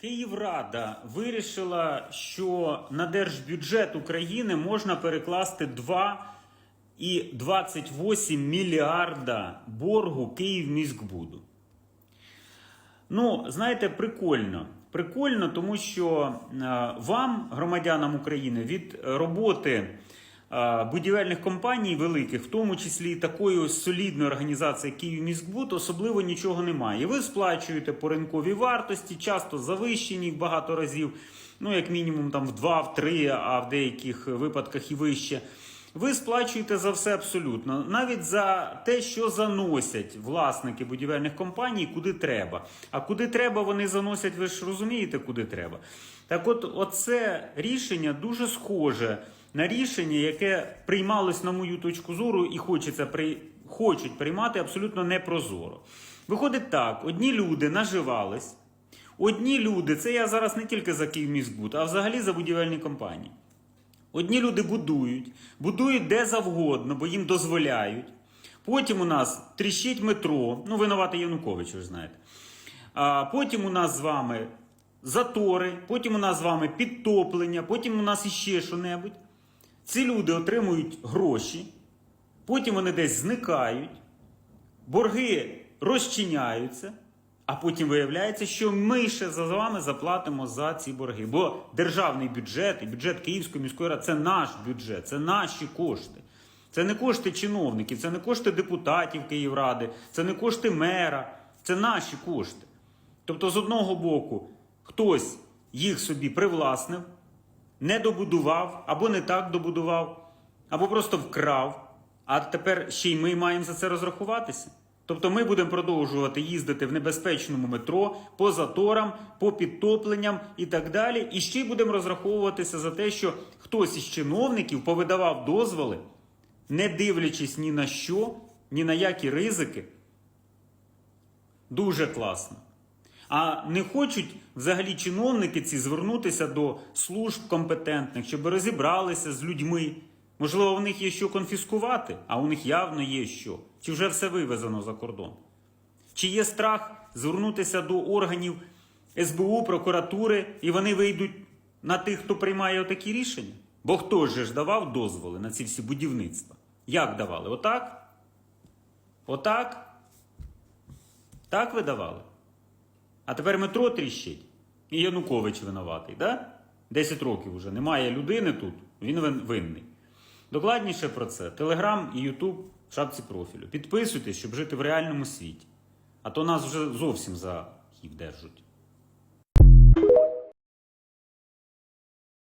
Київрада вирішила, що на держбюджет України можна перекласти 2,28 мільярда боргу Київміськбуду. Ну, знаєте, прикольно. Прикольно, тому що е, вам, громадянам України, від роботи будівельних компаній великих, в тому числі такої ось солідної організації Київміськбуд, особливо нічого немає. Ви сплачуєте по ринковій вартості, часто завищені багато разів, ну як мінімум там в 2, в 3, а в деяких випадках і вище. Ви сплачуєте за все абсолютно, навіть за те, що заносять власники будівельних компаній, куди треба. А куди треба, вони заносять, ви ж розумієте, куди треба. Так от, оце рішення дуже схоже на рішення, яке приймалось, на мою точку зору, і хочеться при... хочуть приймати абсолютно непрозоро. Виходить так: одні люди наживались, одні люди, це я зараз не тільки за Київміськбуд, а взагалі за будівельні компанії. Одні люди будують, будують де завгодно, бо їм дозволяють. Потім у нас тріщить метро, ну винувати Янукович, ви знаєте. А потім у нас з вами затори, потім у нас з вами підтоплення, потім у нас іще що-небудь. Ці люди отримують гроші, потім вони десь зникають, борги розчиняються, а потім виявляється, що ми ще за вами заплатимо за ці борги. Бо державний бюджет і бюджет Київської міської ради це наш бюджет, це наші кошти. Це не кошти чиновників, це не кошти депутатів Київради, це не кошти мера, це наші кошти. Тобто, з одного боку, хтось їх собі привласнив, не добудував або не так добудував, або просто вкрав. А тепер ще й ми маємо за це розрахуватися. Тобто ми будемо продовжувати їздити в небезпечному метро по заторам, по підтопленням і так далі. І ще й будемо розраховуватися за те, що хтось із чиновників повидавав дозволи, не дивлячись ні на що, ні на які ризики. Дуже класно. А не хочуть взагалі чиновники ці звернутися до служб компетентних, щоб розібралися з людьми. Можливо, в них є що конфіскувати, а у них явно є що. Чи вже все вивезено за кордон? Чи є страх звернутися до органів СБУ, прокуратури, і вони вийдуть на тих, хто приймає отакі рішення? Бо хто ж давав дозволи на ці всі будівництва? Як давали? Отак? Отак? Так ви давали? А тепер метро тріщить. І Янукович винуватий, да? 10 років вже немає людини тут, він винний. Докладніше про це. Телеграм і Ютуб в шапці профілю. Підписуйтесь, щоб жити в реальному світі. А то нас вже зовсім за хів держуть.